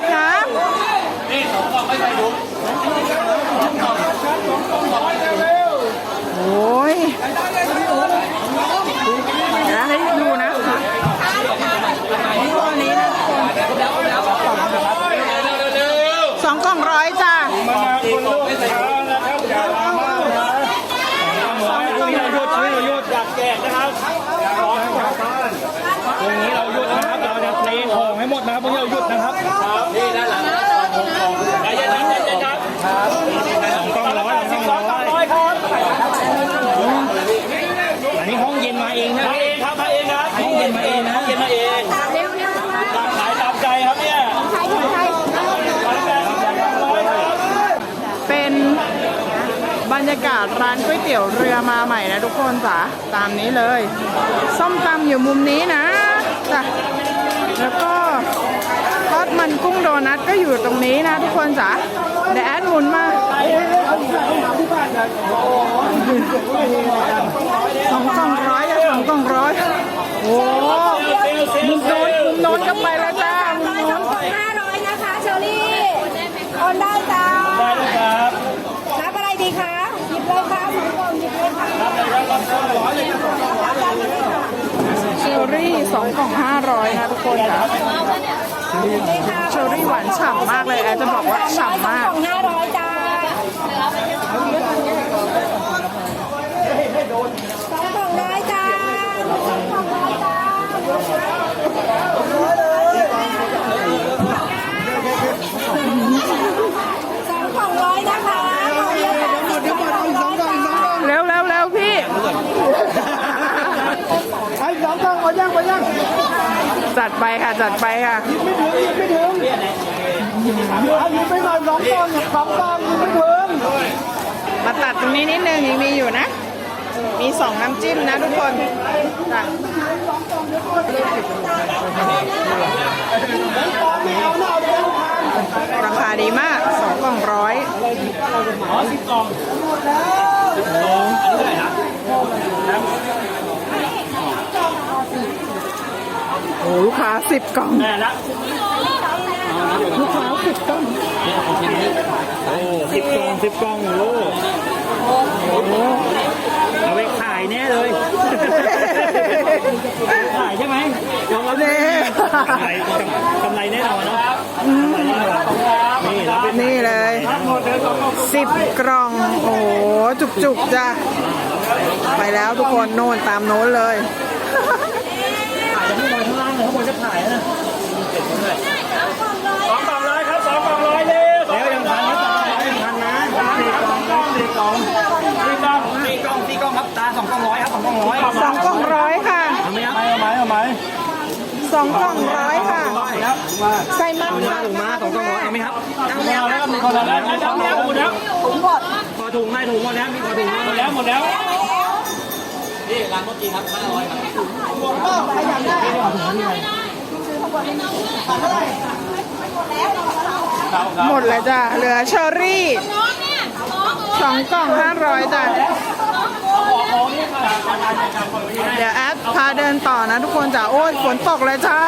ดครับนี่สองกล่องไม่ใส่ถุง โอ้ยนะให้ดูนะตัวนี้นะทุกคนสองกล่องร้อยจ้า ตีกล่องไม่ใส่ถุงนะครับอย่าลามากนะสองกล่องหยุดช่วยหยุดจัดแจกนะครับร้อนกลับบ้านตรงนี้เราหยุดนะครับเราจะเทของให้หมดนะครับพวกเราหยุดนะครับครับนี่ด้านหลังสองกล่องใจเย็นๆใจเย็นๆครับครับสองกล่องร้อยสองกล่องร้อยครับอันนี้ห้องเย็นมาเองนะมาเองครับมาเองครับห้องเย็นมาเองนะห้องเย็นมาเองตามขายตามใจครับเนี่ยขายขายร้อยครับ เป็นบ รรยากาศร้านก๋วยเตี๋ยวเรือมาใหม่นะทุกคนจ้ะตามนี้เลย ส้มตำอยู่มุมนี้นะจ้ะแล้วก็ทอดมันกุ้งโดนัทก็อยู่ตรงนี้นะทุกคนจ้ะเดี๋ยวแอดหมุนมาสองกล่องร้อยอะสองกล่องร้อยโอ้มุมโน้นมุมโน้นก็ไปแล้วจ้ามุมโน้น ห้าร้อยนะคะเชอรี่โอนได้จ้า ได้เลยครับ รับอะไรดีคะหยิบเลยค่ะสองกล่องหยิบเลยค่ะ เชอรี่ สองกล่องห้าร้อยนะทุกคนจ้ะเลยค่ะเชอรี่หวานฉ่ำมากเลยแอดจะบอกว่าฉ่ำมากสองห้าร้อยจ้าสองกล่องร้อยจ้าสองกล่องร้อยจ้าสองกล่องร้อยนะคะกล่องเดียวกันสองกล่องร้อยจ้า เร็วเร็วเร็วพี่ ไอ้สองกล่องหมดยังหมดยัง จัดไป ค่ะ จัดไปค่ะ ไม่ถึงยิงไม่ถึงเอายิงไปหน่อยสองกล่องสองกล่องยิงไม่ถึงมาตัดตรงนี้นิดนึงยังมีอยู่นะ มีสองน้ำจิ้มนะทุกคนจ้ะราคาดีมากสองกล่องร้อยอ๋อสิบกล่องโอ้อันนี้เท่าไหร่นะ โอ้ลูกค้าสิบกล่องแม่ละลูกค้าสิบกล่องโอ้สิบกล่องสิบกล่องโอ้โหเอาไปขายแน่เลย ขายใช่ไหมยอมรับเน่กำไรกำไรแน่นอนเนาะนี่เราเป็นนี่เลยหมดเลยสองกล่องสิบกล่อง โอ้โหจุกๆจ้ะไปแล้วทุกคนโน่นตามโน้นเลยขายจะไม่ลอยข้างล่างเลย ข้างบนจะขายนะสองกล่องร้อยครับสองกล่องร้อยเลยแล้วยังทันนะยังทันนะสี่กล่องครับสี่กล่องสี่กล่องสี่กล่องสี่กล่องครับตาสองกล่องร้อยครับสองกล่องร้อยสองกล่องร้อยค่ะทำไหมครับเอาไหมเอาไหมสองกล่องร้อยค่ะครับมาใส่มันมาถุงมาสองกล่องร้อยเอาไหมครับเอาแล้วแล้วมีคนละแล้วแล้วแล้วหมดแล้วถุงหมดพอถุงให้ถุงหมดแล้วมีพอถุงหมดแล้วหมดแล้วนี่ร้านเมื่อกี้ครับห้าร้อยครับ หมดแล้วจ้ะ เหลือเชอรี่สองกล่องห้าร้อยจ้ะ เดี๋ยวแอดพาเดินต่อนะทุกคนจ้ะ โอ้ยฝนตกเลยจ้า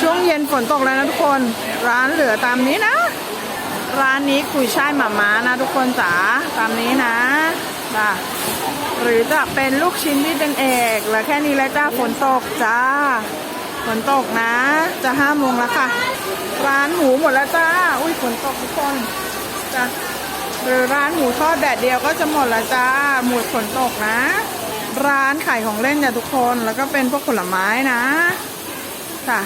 ช่วงเย็นฝนตกแล้วนะทุกคน ร้านเหลือตามนี้นะ ร้านนี้กุยช่ายหมาม้านะทุกคนจ๋า ตามนี้นะจ้ะหรือจะเป็นลูกชิ้นที่เป็นเอก เหลือแค่นี้แล้วจ้าฝนตกจ้า ฝนตกนะ จะห้าโมงแล้วค่ะ ร้านหมูหมดแล้วจ้า อุ้ยฝนตกทุกคนจ้ะหรือร้านหมูทอดแดดเดียวก็จะหมดแล้วจ้า หมดฝนตกนะ ร้านขายของเล่นจ้ะทุกคน แล้วก็เป็นพวกผลไม้นะจ้ะ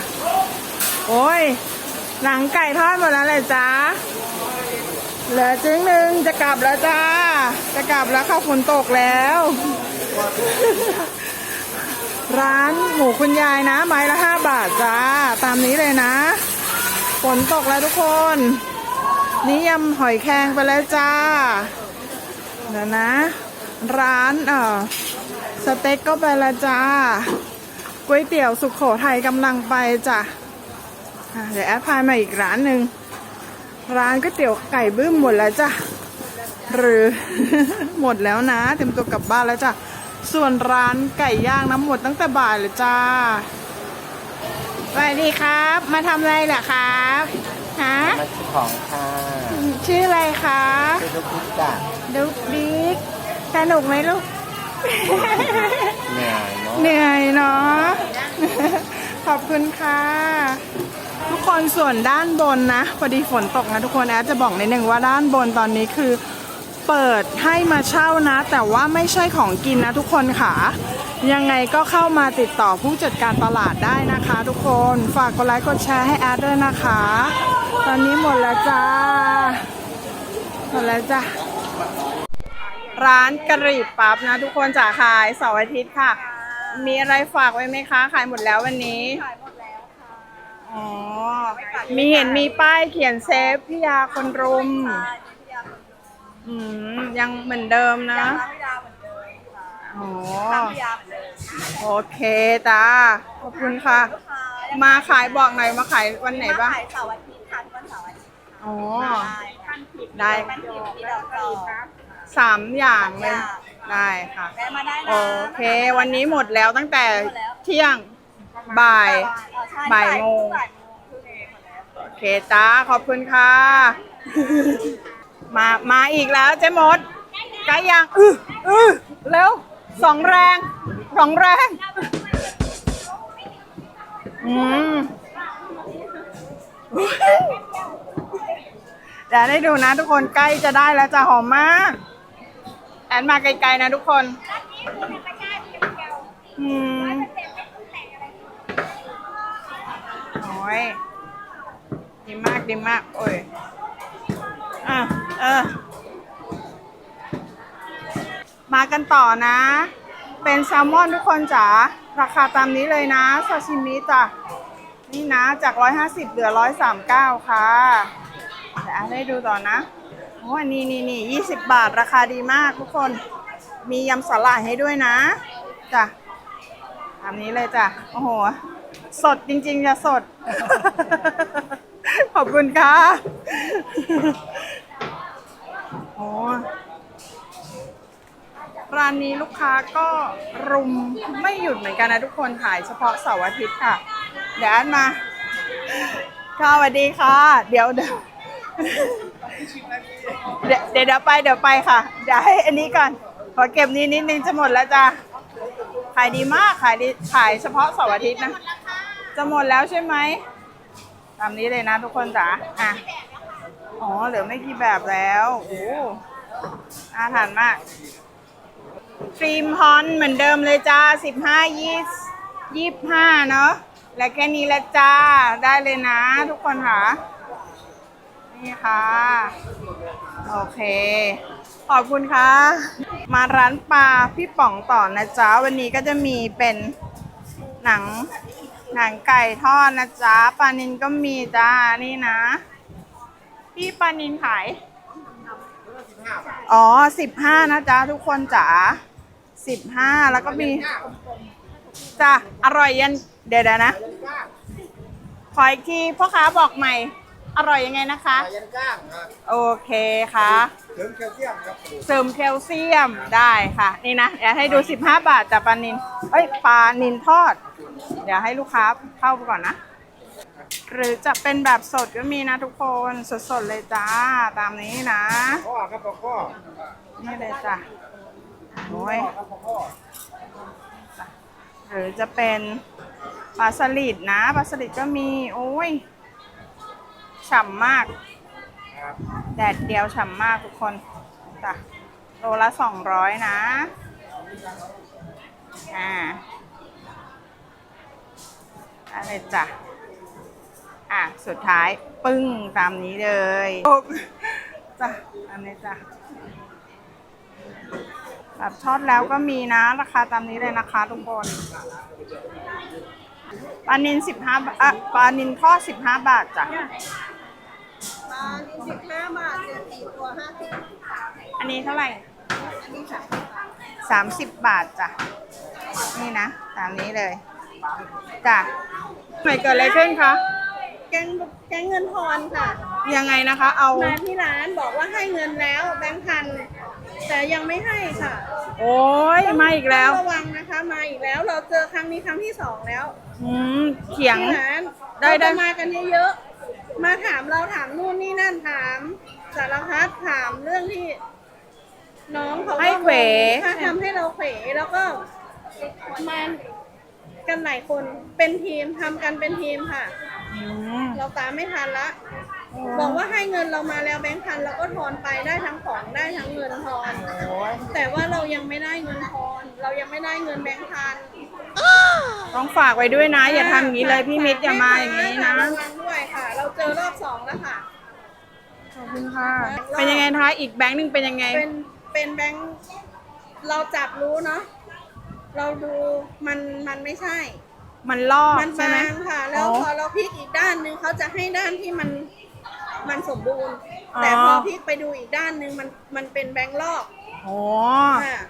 โอ้ย หนังไก่ทอดหมดแล้วเลยจ้าเหลือจึงหนึ่งจะกลับแล้วจ้า จะกลับแล้วค่ะฝนตกแล้ว ร้านหมูคุณยายนะ ไม้ละห้าบาทจ้า ตามนี้เลยนะ ฝนตกแล้วทุกคน นี่ยำหอยแครงไปแล้วจ้าเดี๋ยวนะ ร้านเออสเต็กก็ไปแล้วจ้าก๋วยเตี๋ยวสุขโขทัยกำลังไปจ้ะอะเดี๋ยวแอดพายมาอีกร้านหนึ่งร้านก๋วยเตี๋ยวไก่บื้มหมดแล้วจ้ะหรือหมดแล้วนะ เต็มตัวกลับบ้านแล้วจ้ะ ส่วนร้านไก่ย่างน้ำหมดตั้งแต่บ่ายเลยจ้าสวัสดีครับ มาทำอะไรเหรอครับฮะมาซื้อของค่ะชื่ออะไรคะซื้อลูกพิซซ่าดุ๊กดิ๊กสนุกไหมลูก เหนื่อยเนาะเหนื่อยเนาะ ขอบคุณค่ะ ทุกคนส่วนด้านบนนะพอดีฝนตกนะทุกคนแอดจะบอกนิดนึงว่าด้านบนตอนนี้คือ เปิดให้มาเช่านะ แต่ว่าไม่ใช่ของกินนะทุกคนค่ะ ยังไงก็เข้ามาติดต่อผู้จัดการตลาดได้นะคะ ทุกคนฝากกดไลค์กดแชร์ให้แอดด้วยนะคะ ตอนนี้หมดแล้วจ้าหมดแล้วจ้าร้านกะหรี่ปั๊บนะ ทุกคนจะขายเสาร์อาทิตย์ค่ะ มีอะไรฝากไว้ไหมคะ ขายหมดแล้ววันนี้ขายหมดแล้วค่ะอ๋อมีเห็นมีป้ายเขียนเซฟพี่ยาคนรุม อืมยังเหมือนเดิมนะร้านพี่ยาเหมือนเดิมค่ะอ๋อร้านพี่ยาเหมือนเดิมโอเคจ้าขอบคุณค่ะ ลูกค้ามาขายบอกหน่อยมาขายวันไหนบ้างขายเสาร์อาทิตย์ค่ะทุกวันเสาร์อาทิตย์อ๋อ ได้ได้แป้นพิมพ์ที่ดอกจอกสามอย่างเลยสามอย่างได้ค่ะ แวะมาได้นะโอเค วันนี้หมดแล้วตั้งแต่เที่ยงบ่าย อ๋อใช่บ่ายโมง บ่ายโมงครึ่งเองหมดแล้ว โอเคจ้าขอบคุณค่ะ มามาอีกแล้วเจ๊มดใกลยังอืออือเร็วสองแรงสองแรงอืมเดี๋ยวได้ดูนะทุกคนใกล้จะได้แล้วจะหอมมากแอนมาไกลๆนะทุกคนอืมโอ้ยดีมากดีมาก โอ้ย อะเออ มากันต่อนะ เป็นแซลมอนทุกคนจ๋า ราคาตามนี้เลยนะซาชิมิจ้ะ นี่นะจาก 150 เหลือ 139 ค่ะเดี๋ยวให้ดูต่อนะโอ้นี่นี่นี่20บาทราคาดีมากทุกคน มียำสลัดให้ด้วยนะจ้ะตามนี้เลยจ้ะ โอ้โห สดจริงๆจะสด ขอบคุณค่ะโอ้ร้านนี้ลูกค้าก็รุมไม่หยุดเหมือนกันนะทุกคนขายเฉพาะเสาร์อาทิตย์ค่ะ เดี๋ยวอันมาค่ะสวัสดีค่ะ เดี๋ยวเดี๋ยวเดี๋ยวเดี๋ยวไปเดี๋ยวไปค่ะเดี๋ยวให้อันนี้ก่อนขอเก็บนี้นิดนึงจะหมดแล้วจ้ะขายดีมากขายดีขายเฉพาะเสาร์อาทิตย์นะ จะหมดแล้วใช่ไหม ตามนี้เลยนะทุกคนจ๋าอะอ๋อเหลือไม่กี่แบบแล้วโอ้น่าทานมากครีมฮอนเหมือนเดิมเลยจ้าสิบห้ายี่ยี่ห้าเนาะและแค่นี้ละจ้าได้เลยนะ ทุกคนค่ะ นี่ค่ะ โอเค ขอบคุณค่ะ มาร้านปลาพี่ป๋องต่อนะจ๊ะวันนี้ก็จะมีเป็นหนัง หนังไก่ทอดนะจ๊ะปลานินก็มีจ้านี่นะ พี่ปลานินขาย อ๋อสิบห้านะจ๊ะทุกคนจ๋าสิบห้าแล้วก็มีจ้ะอร่อยยันเดี๋ยวนะ ขออีกทีพ่อค้าบอกใหม่ อร่อยยังไงนะคะ ยันก้างครับโอเคค่ะ เสริมแคลเซียมครับเสริมแคลเซียมได้ค่ะ นี่นะเดี๋ยวให้ดู 15 บาทจากปลานินเอ้ยปลานินทอด เดี๋ยวให้ลูกค้าเข้าไปก่อนนะ หรือจะเป็นแบบสดก็มีนะทุกคนสดๆเลยจ้าตามนี้นะข้อครับข้อนี่เลยจ้ะโอ้ยหรือจะเป็นปลาสลิดนะปลาสลิดก็มี โอ้ยฉ่ำมากแดดเดียวฉ่ำมากทุกคนจ้ะโลละสองร้อยนะ อ่า อะไรจ้ะ อะ สุดท้าย ปึ้งตามนี้เลยโอ๊บจ้ะอันนี้จ้ะแบบทอดแล้วก็มีนะ ราคาตามนี้เลยนะคะทุกคนปลานินสิบห้าบาทอะปลานินทอดสิบห้าบาทจ้ะปลานี่สิบห้าบาทเจ็ดสี่ตัวห้าสิบอันนี้เท่าไหร่ อันนี้ค่ะสามสิบบาทจ้ะ นี่นะ ตามนี้เลย จ้ะหน่อยเกิดอะไรขึ้นคะ แกงแกงเงินทอนค่ะ ยังไงนะคะ เอา มาที่ร้านบอกว่าให้เงินแล้วแบงค์พันแต่ยังไม่ให้ค่ะโอ้ยมาอีกแล้วระวังนะคะมาอีกแล้วเราเจอครั้งนี้ครั้งที่สองแล้วอืมเขียง ที่ร้านได้ได้ เราจะมากันเยอะๆมาถามเราถามนู่นนี่นั่นถามสารพัดถามเรื่องที่ น้องเขาก็ให้เขว ถ้าทำให้เราเขวแล้วก็มา กันหลายคนเป็นทีมทำกันเป็นทีมค่ะ อืมเราตามไม่ทันละ บอกว่าให้เงินเรามาแล้วแบงค์พันเราก็ทอนไปได้ทั้งของได้ทั้งเงินทอนแต่ว่าเรายังไม่ได้เงินทอน เรายังไม่ได้เงินแบงค์พันต้องฝากไว้ด้วยนะ อย่าทำอย่างนี้เลยพี่มิตรอย่ามาอย่างนี้นะระวังด้วยค่ะ เราเจอรอบสองแล้วค่ะ ขอบคุณค่ะ เป็นยังไงคะอีกแบงค์หนึ่งเป็นยังไง เป็นเป็นแบงค์เราจับรู้เนาะ เราดูมันมันไม่ใช่ มันลอกมันใช่ไหมบางค่ะ แล้วอ๋อพอเราพลิกอีกด้านหนึ่งเขาจะให้ด้านที่มันมันสมบูรณ์ อ๋อ แต่พอพลิกไปดูอีกด้านหนึ่งมันมันเป็นแบงค์ลอกโอ้ค่ะ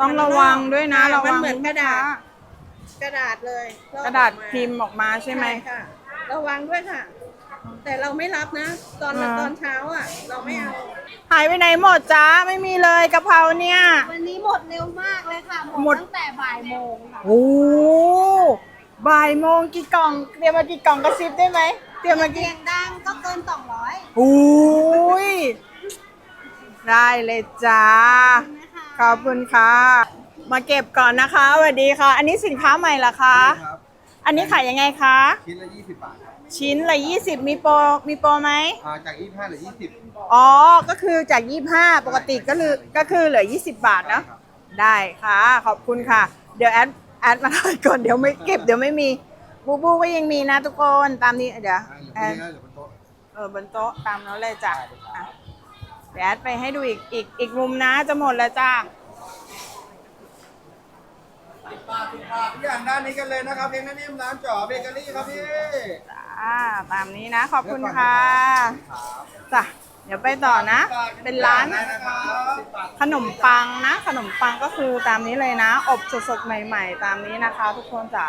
ต้องระวังด้วยนะอ่าระวังมันเหมือนกระดาษ กระดาษเลยลอกกระดาษออกมพิมพ์ออกมาใช่ไหม ค่ะ ระวังด้วยค่ะ แต่เราไม่รับนะ ตอนอ่า ตอนเช้าอะ เราไม่เอา หายไปไหนหมดจ้าไม่มีเลยกะเพราเนี่ย วันนี้หมดเร็วมากเลยค่ะหมดตั้งแต่บ่ายโมงค่ะ โอ้บ่ายโมงกี่กล่องเตรียมมากี่กล่องกระซิบได้ไหมเตรียมมากี่ เสียงดังก็เกินสองร้อยโอ้ย ได้เลยจ้า นะคะขอบคุณค่ะ มาเก็บก่อนนะคะสวัสดีค่ะ อันนี้สินค้าใหม่เหรอคะ ครับอันนี้ขายยังไงคะ ชิ้นละยี่สิบบาทครับ ชิ้นละ 20 มีโปรมีโปรไหม อ่าจากยี่ห้าหรือยี่สิบอ๋อ ก็คือจาก 25 ปกติก็คือก็คือเหลือ 20 บาทเนอะได้ค่ะ ขอบคุณค่ะ เดี๋ยวแอดแอดมาหน่อยก่อน เดี๋ยวไม่เก็บ เดี๋ยวไม่มี บูบูก็ยังมีนะทุกคน ตามนี้ เดี๋ยวอ่าเหลือแอไม่ดเยอะเหลือบนโต๊ะเออบนโต๊ะตามนั้นเลยจ้ะอะเดี๋ยวแอดไปให้ดูอีกอีกอีกมุมนะ จะหมดแล้วจ้าทุก อย่างด้านนี้กันเลยนะครับเพลงนั่นนิ่มร้านจ๋อเบเกอรี่ครับพี่จ้าตามนี้นะ ขอบคุณค่ะจ้ะเดี๋ยวไปต่อนะ เป็นร้านได้นะครับสิบบาทขนมปังนะ ขนมปังก็คือตามนี้เลยนะ อบสดๆใหม่ ๆ ตามนี้นะคะ ทุกคนจ๋า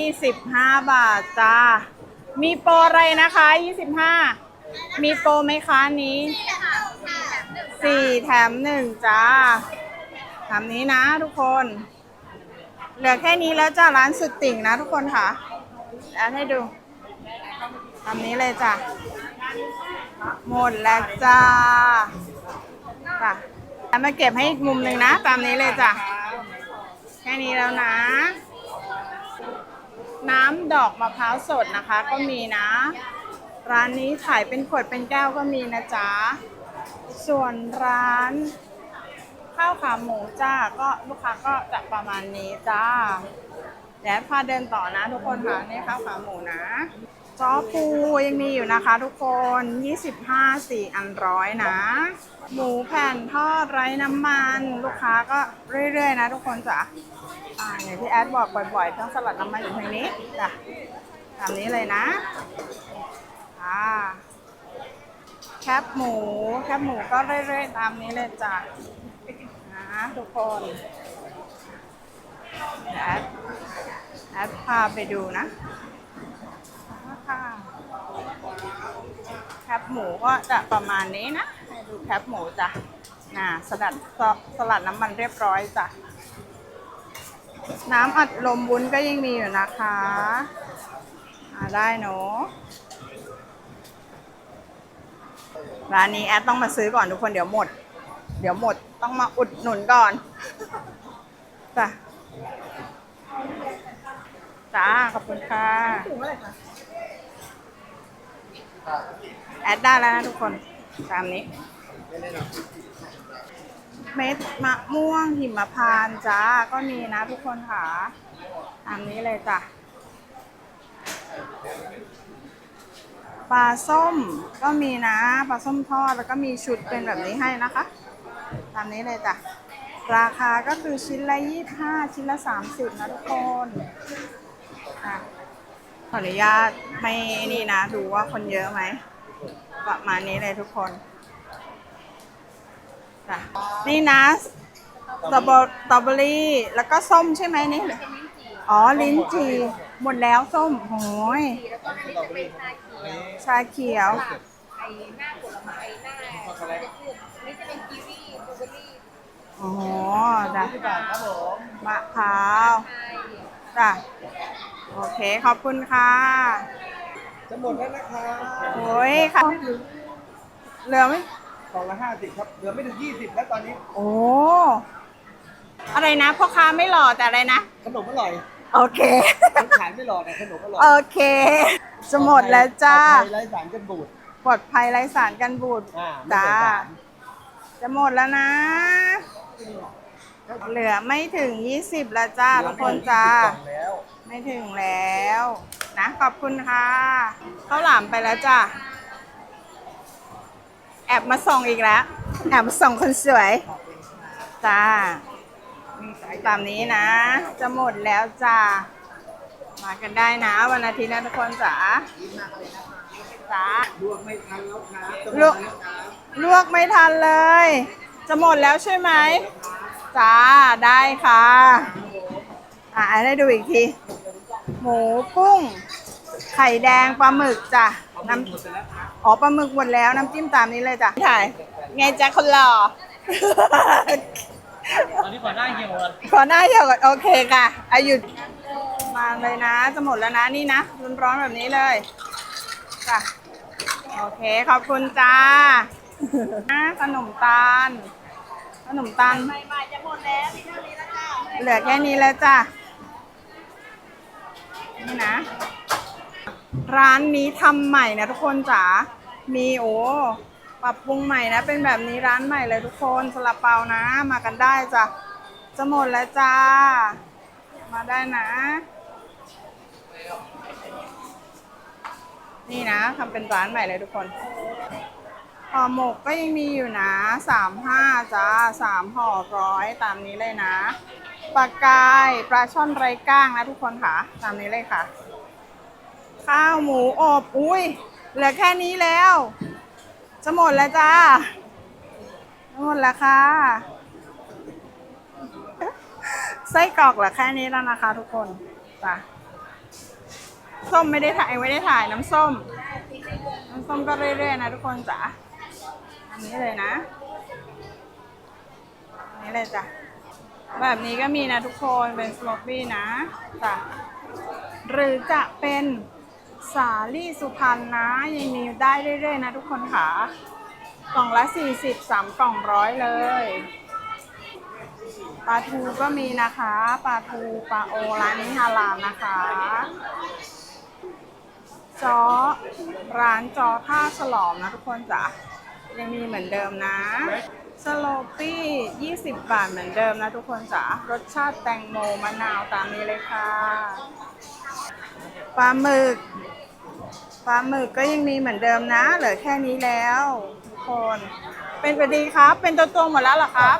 25บาทจ้า มีโปรอะไรนะคะ25มีโปรไหมคะอันนี้4แถม1จ้าตามนี้นะทุกคน เหลือแค่นี้แล้วจ้าร้านสุดติ่งนะทุกคนค่ะแล้วให้ดูตามนี้เลยจ้ะหมดแล้วจ้าจ้ะแล้วมาเก็บให้อีกมุมหนึ่งนะ ตามนี้เลยจ้ะแค่นี้แล้วนะ น้ำดอกมะพร้าวสดนะคะ ก็มีนะ ร้านนี้ขายเป็นขวดเป็นแก้วก็มีนะจ๊ะส่วนร้าน ข้าวขาหมูจ้าก็ลูกค้าก็จะประมาณนี้จ้าเดี๋ยวพาเดินต่อนะทุกคนค่ะนี่ข้าวขาหมูนะจอปูยังมีอยู่นะคะทุกคน 25 4 อันร้อยนะ หมูแผ่นทอดไร้น้ำมัน ลูกค้าก็เรื่อยๆนะทุกคนจ้ะอ่าอย่างที่แอดบอกบ่อยๆต้องสลัดน้ำมันอยู่ทางนี้จ้ะตามนี้เลยนะอ่าแคบหมู แคบหมูก็เรื่อยๆตามนี้เลยจ้ะ นะทุกคนเดี๋ยวแอดแอดพาไปดูนะค่ะแคปหมูก็จะประมาณนี้นะให้ดูแคปหมูจ้ะน่ะสลัดสสลัดน้ำมันเรียบร้อยจ้ะน้ำอัดลมวุ้นก็ยังมีอยู่นะคะอ่าได้เนาะร้านนี้แอดต้องมาซื้อก่อนทุกคนเดี๋ยวหมด เดี๋ยวหมดต้องมาอุดหนุนก่อนจ้ะจ้าขอบคุณค่ะแอดได้แล้วนะทุกคนตามนี้เม็ดมะม่วงหิมพานต์จ้าก็มีนะทุกคนค่ะตามนี้เลยจ้ะปลาส้มก็มีนะปลาส้มทอดแล้วก็มีชุดเป็นแบบนี้ให้นะคะ ตามนี้เลยจ้ะ ราคาก็คือชิ้นละ25ชิ้นละ30นะทุกคนอะขออนุญาตไม่นี่นะ ดูว่าคนเยอะไหม ประมาณนี้เลยทุกคนจ้ะนี่นะสตรอเบอสตรอเบอรี่แล้วก็ส้มใช่ไหมนี่ อ๋อ ลิ้นจี่หมดแล้วส้มโอ้ยชาเขียว ไอ้หน้าผลไม้หน้านี่จะเป็นกีวีบลูเบ อร์รี่อ๋อจ้ะครับผมมะพร้าวไทยจ้ะโอเคขอบคุณค่ะจะหมดแล้วนะคะโอ้ยค่ะเหลือไหมกล่องละห้าสิบครับ เหลือไม่ถึงยี่สิบแล้วตอนนี้ โอ้อะไรนะพ่อค้าไม่หล่อแต่อะไรนะขนมอร่อย โอเคคนขายไม่หล่อแต่ขนมอร่อย โอเค จะหมดแล้วจ้าปลอดภัยไร้สารกันบูดปลอดภัยไร้สารกันบูดอ่าไม่จ้าใส่สารจะหมดแล้วนะ เหลือไม่ถึง 20แล้วจ้าทุกคนจ้าเหลือไม่ถึง20กล่องแล้วไม่ถึงแล้ว นะขอบคุณค่ะข้าวหลามไปแล้วจ้าแอบมาส่องอีกแล้ว แอบมาส่องคนสวย จ้าตามนี้นะ จะหมดแล้วจ้า มากันได้นะ วันอาทิตย์นะทุกคนจ๋าจ้าลวกไม่ทันแล้วครับจะหมลวกดแล้วครับลวกไม่ทันเลย จะหมดแล้วใช่ไหมจ้าได้ค่ะ อะให้ดูอีกที หมูกุ้ง ไข่แดงปลาหมึกจ้ะน้ำอ๋อปลาหมึกหมดแล้วน้ำจิ้มตามนี้เลยจ้ะถ่ายไงจ๊ะคนหล่อตอนนี้ขอหน้าเหี่ยวก่อนขอหน้าเหี่ยวก่อนโอเคค่ะอายุดมาเลยนะ จะหมดแล้วนะนี่นะร้อนๆแบบนี้เลยจ้ะโอเคขอบคุณจ้า อะขนมตาล ขนมตาล ใหม่ๆจะหมดแล้วมีเท่านี้แล้วจ้าเหลือแค่นี้แล้วจ้ะ นี่นะ ร้านนี้ทำใหม่นะทุกคนจ๋า มีโอ้ปรับปรุงใหม่นะ เป็นแบบนี้ร้านใหม่เลยทุกคนสลับเปานะ มากันได้จ้ะ จะหมดแล้วจ้า มาได้นะ นี่นะทำเป็นร้านใหม่เลยทุกคน ห่อหมกก็ยังมีอยู่นะสามห้าจ้าสามห่อร้อยตามนี้เลยนะปลากายปลาช่อนไร้ก้างนะทุกคนค่ะ ตามนี้เลยค่ะ ข้าวหมูอบอุ้ยเหลือแค่นี้แล้ว จะหมดแล้วจ้าหมดแล้วค่ะไส้กรอกเหลือแค่นี้แล้วนะคะ ทุกคนจ้ะส้มไม่ได้ถ่ายไม่ได้ถ่ายน้ำส้ม น้ำส้มก็เรื่อยๆนะทุกคนจ้ะ อันนี้เลยนะอันนี้เลยจ้ะแบบนี้ก็มีนะทุกคนเป็นสโลปี้นะจ้ะหรือจะเป็นสาลี่สุพรรณนะ ยังมีได้เรื่อยๆนะทุกคนค่ะ กล่องละ 40 3 กล่องร้อยเลยปลาทูก็มีนะคะปลาทูปลาโอร้านนี้ฮาลาลนะคะจอร้านจอท่าฉลอมนะทุกคนจ้ะ ยังมีเหมือนเดิมนะสโลปี้20 บาทเหมือนเดิมนะทุกคนจ้ะรสชาติแตงโมมะนาวตามนี้เลยค่ะปลาหมึกปลาหมึกก็ยังมีเหมือนเดิมนะ เหลือแค่นี้แล้วทุกคน เป็นไปดีครับ เป็นตัวตัวหมดแล้วเหรอครับ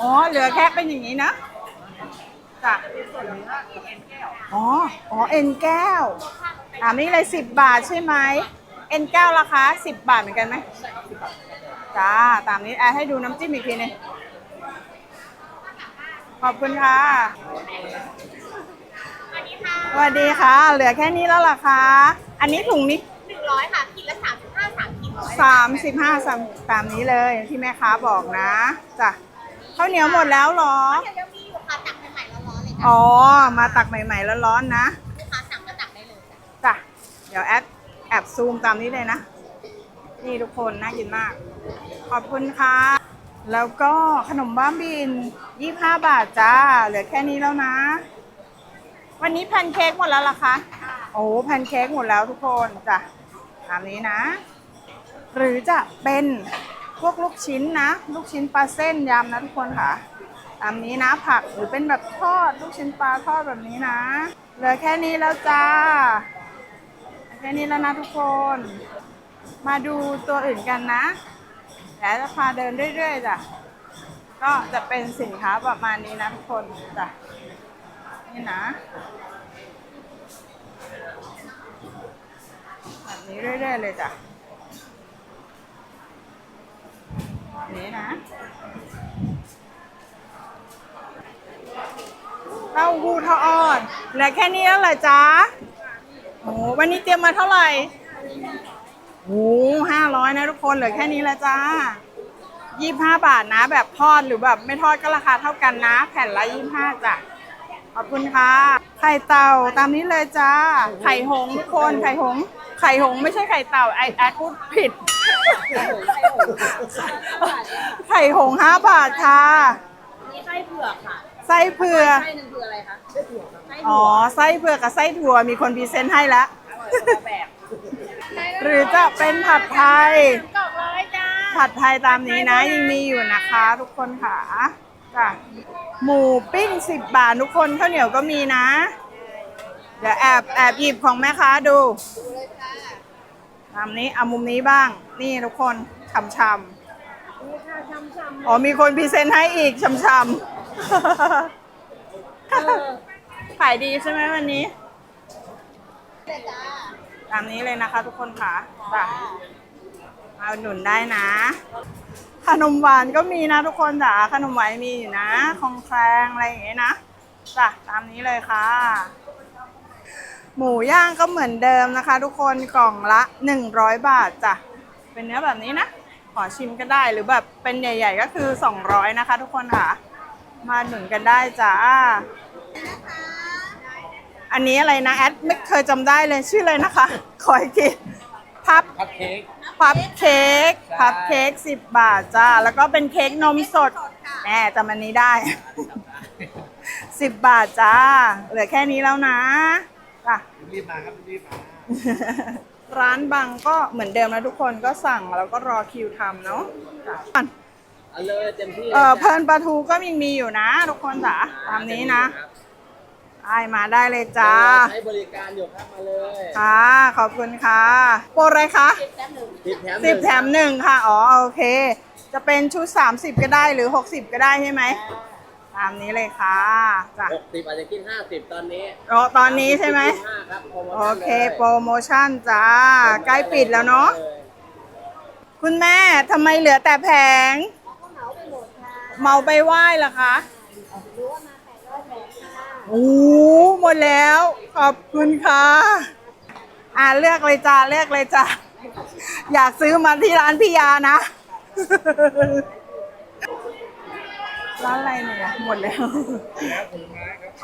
อ๋อ เหลือแค่เป็นอย่างนี้นะจ้ะอ๋อ อ๋อ เอ็นแก้วถานี่เลยสิบบาทใช่ไหม N9 ราคาสิบบาทเหมือนกันไหมจ้า ตามนี้แอร์ให้ดูน้ำจิ้มอีกทีหนึงขอบคุณค่ะสวัสดีค่ะ เหลือแค่นี้แล้วล่ะคะ อันนี้ถุงนี้หนึ่งร้อยค่ะขีดละสามสิบห้าสามขีดร้อยสามสิบห้าสามตามนี้เลยที่แม่ค้าบอกนะจ้ะข้าวเหนียวหมดแล้วเหรอเดี๋ยวยังมีอยู่ค่ะตักใหม่ๆร้อนๆเลยจ้ะอ๋อ มาตักใหม่ๆแล้วร้อนๆนะลูกค้าสั่งก็ตักได้เลยจ้ะจ้ะเดี๋ยวแอด แอบซูมตามนี้เลยนะ นี่ทุกคนน่ากินมาก ขอบคุณค่ะ แล้วก็ขนมบ้าบิน 25 บาทจ้า เหลือแค่นี้แล้วนะ วันนี้แพนเค้กหมดแล้วล่ะคะ โอ้แพนเค้กหมดแล้วทุกคนจ้ะตามนี้นะ หรือจะเป็นพวกลูกชิ้นนะ ลูกชิ้นปลาเส้นยำนะทุกคนค่ะ ตามนี้นะผักหรือเป็นแบบทอดลูกชิ้นปลาทอดแบบนี้นะ เหลือแค่นี้แล้วจ้า ค่นี้แล้วนะทุกคน มาดูตัวอื่นกันนะแล้วจะพาเดินเรื่อยๆจ้ะ ก็จะเป็นสินค้าประมาณนี้นะทุกคนจ้ะ นี่นะ แบบนี้เรื่อยๆเลยจ้ะนี้นะเต้าหู้ทอดเหลือแค่นี้แล้วเหรอจ๊ะ โอ้วันนี้เตรียมมาเท่าไหร่โอ้ห้าร้อยนะทุกคนเหลือแค่นี้แล้วจ้ายี่ห้าบาทนะ แบบทอดหรือแบบไม่ทอดก็ราคาเท่ากันนะ แผ่นละยี่ห้าจ้ะขอบคุณค่ะ ไข่เต่าตามนี้เลยจ้า ไข่หงทุกคนไข่หง ไข่หงไม่ใช่ไข่เต่าไอแอดพูดผิด ไข่หงห้าบาทค่ะนี่ไส้เผือกค่ะ ไส้เผือก ไส้หนึ่งคืออะไรคะไส้เผือกไส้อ๋อไส้เผือกกับไส้ถั่วมีคนพรีเซนต์ให้แล้วแบบหรือจะเป็นผัดไทยกรอบร้อยจ้าผัดไทยตามนี้นะยังมีอยู่นะคะทุกคนค่ะจ้ะหมูปิ้งสิบบาททุกคนข้าวเหนียวก็มีนะ เดี๋ยวแอบแอบหยิบของแม่ค้าดูตามนี้เอามุมนี้บ้าง นี่ทุกคนช่ำๆอ๋อมีคนพรีเซนต์ให้อีกช่ำๆ ขายดีใช่ไหมวันนี้ ตามนี้เลยนะคะทุกคนค่ะจ้ะมาอุดหนุนได้นะ ขนมหวานก็มีนะทุกคนจ้ะขนมหวานมีอยู่นะคองแครงอะไรอย่างเงี้ยนะจ้ะตามนี้เลยค่ะ หมูย่างก็เหมือนเดิมนะคะ ทุกคนกล่องละ 100 บาทจ้ะเป็นเนื้อแบบนี้นะ ขอชิมก็ได้หรือแบบเป็นใหญ่ ๆ ก็คือ 200 นะคะ ทุกคนค่ะ มาหนุนกันได้จ้าอันนี้อะไรนะแอดไม่เคยจำได้เลยชื่อเลยนะคะ ขออีกทีพับคัพเค้กพับเค้กพับเค้กสิบบาทจ้า แล้วก็เป็นเค้กนมสดแหมจำอันนี้ได้สิบบาทจ้า เหลือแค่นี้แล้วนะจ้ะรีบมาครับรีบมาร้านบังก็เหมือนเดิมนะทุกคนก็สั่งแล้วก็รอคิวทำเนาะจ้ะ เอาเลยเต็มที่เออเพลินปลาทูก็ยังมีอยู่นะ ทุกคนจ้ะตามนี้นะไอมาได้เลยจ้า ใช้บริการอยู่ครับมาเลยค่ะ ขอบคุณค่ะ โปรอะไรคะสิบแถมสิบแถมหนึ่งค่ะ อ๋อ โอเค จะเป็นชุด 30 ก็ได้หรือ 60 ก็ได้ใช่ไหม ตามนี้เลยค่ะจ้ะหกสิบอาจจะกินห้าสิบตอนนี้โอ้ตอนนี้ใช่ไหมห้าครับโปรโมโอชั่นเคลยโปรโมชั่นจ้า ใกล้ปิดแล้วเนาะ คุณแม่ทำไมเหลือแต่แผง เมาไปไหว้เหรอคะโอ้หมดแล้ว ขอบคุณค่ะ อ่าเลือกเลยจ้าเลือกเลยจ้าอยากซื้อมาที่ร้านพี่ยานะ ร้านอะไรเนี่ยหมดแล้ว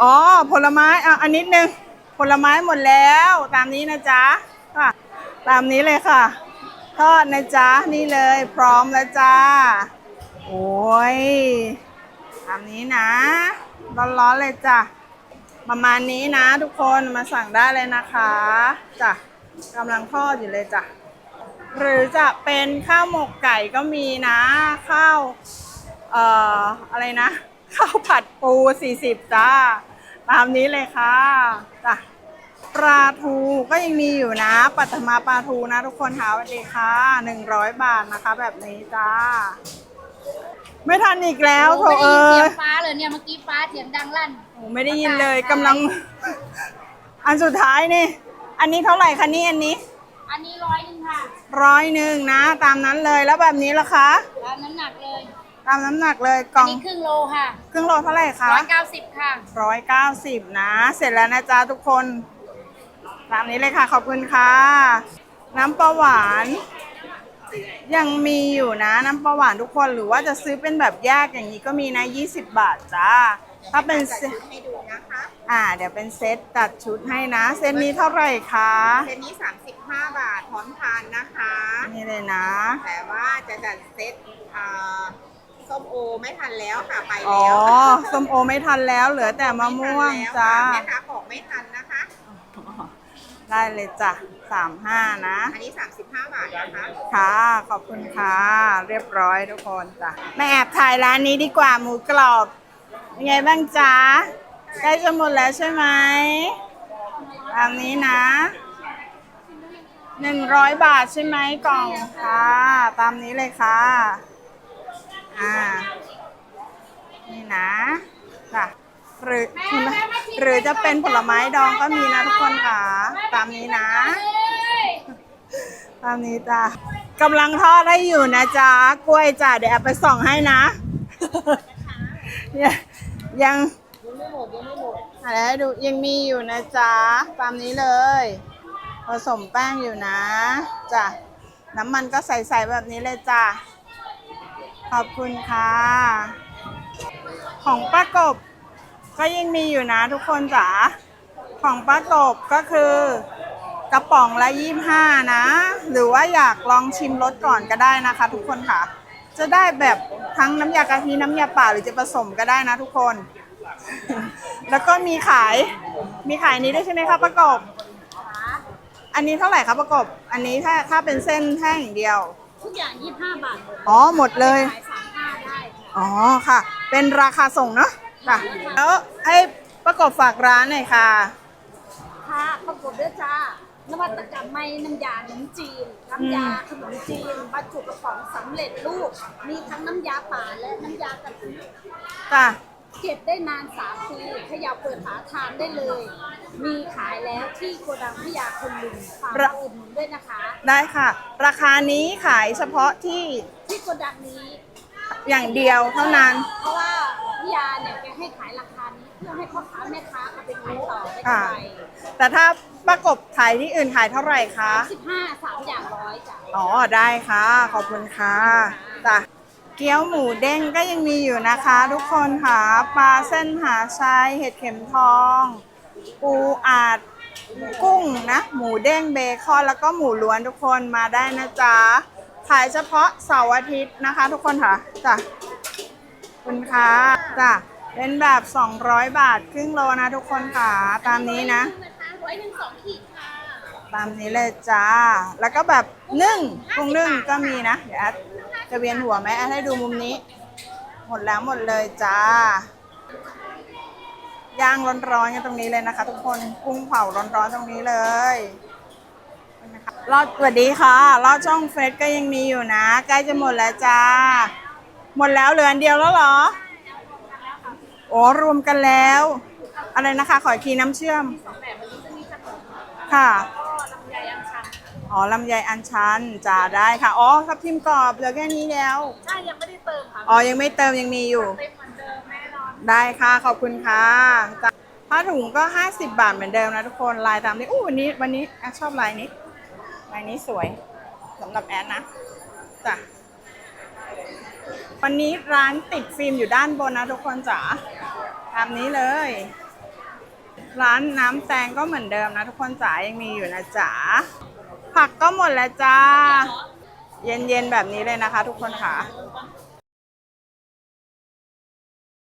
อ๋อ ผลไม้อะอันนิดนึง ผลไม้หมดแล้ว ตามนี้นะจ๊ะค่ะ ตามนี้เลยค่ะ ทอดนะจ๊ะ นี่เลย พร้อมแล้วจ้า โอ้ยตามนี้นะ ร้อนๆเลยจ้ะ ประมาณนี้นะทุกคนมาสั่งได้เลยนะคะจ้ะกำลังทอดอยู่เลยจ้ะ หรือจะเป็นข้าวหมกไก่ก็มีนะ ข้าวเอ่ออะไรนะ ข้าวผัดปู 40 จ้า ตามนี้เลยค่ะจ้ะปลาทูก็ยังมีอยู่นะ ปัตมาปลาทูนะทุกคนค่ะสวัสดีค่ะ 100 บาทนะคะ แบบนี้จ้า ไม่ทันอีกแล้วโถไม่ได้เอ้ยินเสียยงฟ้าเลยเนี่ยเมื่อกี้ฟ้าเสียงดังลั่น โอ้ไม่ได้ยินเลยกำลัง อันสุดท้ายนี่ อันนี้เท่าไหร่คะนี่อันนี้อันนี้ร้อยหนึงค่ะร้อยหนึ่งนะ ตามนั้นเลยแล้วแบบนี้ล่ะคะ ตามน้ำหนักเลยตามน้ำหนักเลยกอัล่นองนี้ครึ่งโลค่ะครึ่งโลเท่าไหร่คะ ร้อยเก้าสิบค่ะ ร้อยเก้าสิบนะ เสร็จแล้วนะจ๊ะทุกคน ตามนี้เลยค่ะ ขอบคุณค่ะ น้ำปลาหวาน ยังมีอยู่นะน้ำปลาหวานทุกคนหรือว่าจะซื้อเป็นแบบแยกอย่างนี้ก็มีนะ20 บาทจ้า ถ้าเป็นเซตให้ดูนะคะ อ่า เดี๋ยวเป็นเซตตัดชุดให้นะ เซตนี้เท่าไหร่คะเซตนี้ 35 บาทพร้อมทานนะคะ นี่เลยนะ แต่ว่าจะจัดเซตอ่าส้มโอไม่ทันแล้วค่ะไปอ๋อแล้วส้มโอไม่ทันแล้วเหลือแต่มะม่วงไทันแล้วจ้าค่ะแม่ค้าบอกไม่ทันนะคะ ได้เลยจ้ะสามห้านะ อันนี้ 35 บาทนะคะค่ะ ขอบคุณค่ะ เรียบร้อยทุกคนจ้ะมาแอบถ่ายร้านนี้ดีกว่าหมูกรอบเป็นไงบ้างจ๊ะใกล้จะหมดแล้วใช่ไหมตามนี้นะหนึ่งร้อยบาทใช่ไหมกล่องค่ะ ตามนี้เลยค่ะ อ่า นี่นะจ้ะ หรือหรือจะเป็นผลไม้ดองก็มีนะทุกคนค่ะ ตามนี้นะ ตามนี้จ้ะกำลังทอดได้อยู่นะจ๊ะกล้วยจ้ะเดี๋ยวแอบไปส่องให้นะยังยังไม่หมดยังไม่หมดอะไรให้ดูยังมีอยู่นะจ๊ะตามนี้เลย ผสมแป้งอยู่นะจ้ะน้ำมันก็ใส่ๆแบบนี้เลยจ้ะขอบคุณค่ะ ของป้ากบ ก็ยังมีอยู่นะทุกคนจ๋าของป้ากบก็คือกระป๋องละยี่ห้านะ หรือว่าอยากลองชิมรสก่อนก็ได้นะคะ ทุกคนค่ะ จะได้แบบทั้งน้ำยากะทิน้ำยาป่าหรือจะผสมก็ได้นะทุกคน แล้วก็มีขายมีขายนี้ด้วยใช่ไหมคะประกบ อันนี้เท่าไหร่คะประกบ อันนี้ถ้าถ้าเป็นเส้นแห้งอย่างเดียว ทุกอย่างยี่สิบห้าบาทหมดอ๋อหมดเลย ขายสามห้าได้ค่ะอ๋อค่ะ เป็นราคาส่งเนาะ ค่ะ แล้วให้ประกบฝากร้านหน่อยค่ะ ค่ะประกบด้วยจ้านวัตกรรมไม่น้ำยาขนมจีน น้ำยาขนมจีนบรรจุกระป๋องสำเร็จรูป มีทั้งน้ำยาป่าและน้ำยากะทิจ้ะเก็บได้นานสามปีเขย่าเปิดฝาทานได้เลย มีขายแล้วที่โกดังพิยาคนลุงฝากมาอุดหนุนด้วยนะคะ ได้ค่ะ ราคานี้ขายเฉพาะที่ที่โกดังนี้ อย่างเดียวเท่านั้น เพราะว่าพี่ยาเนี่ยแกให้ขายราคานี้เพื่อให้พ่อค้าแม่ค้าเอาไปขายต่อได้ค่ะกำไรแต่ถ้าประกบขายที่อื่นขายเท่าไหร่คะ สิบห้าสามอย่างร้อยจ้ะอ๋อได้ค่ะ ขอบคุณค่ะจ้ะเกี๊ยวหมูเด้งก็ยังมีอยู่นะคะ ทุกคนค่ะปลาเส้นหาชัยเห็ดเข็มทอง ปูอาดกุ้งนะ หมูเด้งเบคอนแล้วก็หมูล้วนทุกคนมาได้นะจ๊ะ ขายเฉพาะเสาร์อาทิตย์นะคะ ทุกคนค่ะจ้ะขอบคุณค่ะจ้ะเป็นแบบ 200 บาทครึ่งโลนะทุกคนค่ะ ตามนี้นะร้อยหนึ่งสองขีดค่ะ ตามนี้เลยจ้า แล้วก็แบบนึ่งกุ้งนึ่งก็มีนะ เดี๋ยวแอดจะเวียนหัวไหมแอดให้ดูมุมนี้ หมดแล้วหมดเลยจ้า ย่างร้อนๆกันตรงนี้เลยนะคะ ทุกคนกุ้งเผาร้อนๆตรงนี้เลยนะคะ รอดสวัสดีค่ะรอดช่องเฟซก็ยังมีอยู่นะ ใกล้จะหมดแล้วจ้า หมดแล้วเหลืออันเดียวแล้วเหรอโอ้รวมกันแล้ว อะไรนะคะ ขออีกทีน้ำเชื่อมค่ะอ๋อลำไยอันชันจ้าได้ค่ะ อ๋อทับทิมกรอบเหลือแค่นี้แล้วใช่ยังไม่ได้เติมค่ะอ๋อยังไม่เติมยังมีอยู่เต็มเหมือนเดิมแน่นอนได้ค่ะขอบคุณค่ะจ้ะผ้าถุงก็ 50 บาทเหมือนเดิมนะทุกคนลายตามนี้อู้วันนี้วันนี้แอดชอบลายนี้ ลายนี้สวยสำหรับแอนนะจ้ะวันนี้ร้านติดฟิล์มอยู่ด้านบนนะทุกคนจ๋าตามนี้เลย ร้านน้ำแตงก็เหมือนเดิมนะทุกคนจ๋ายังมีอยู่นะจ๋าผักก็หมดแล้วจ้า เย็นๆแบบนี้เลยนะคะ ทุกคนค่ะ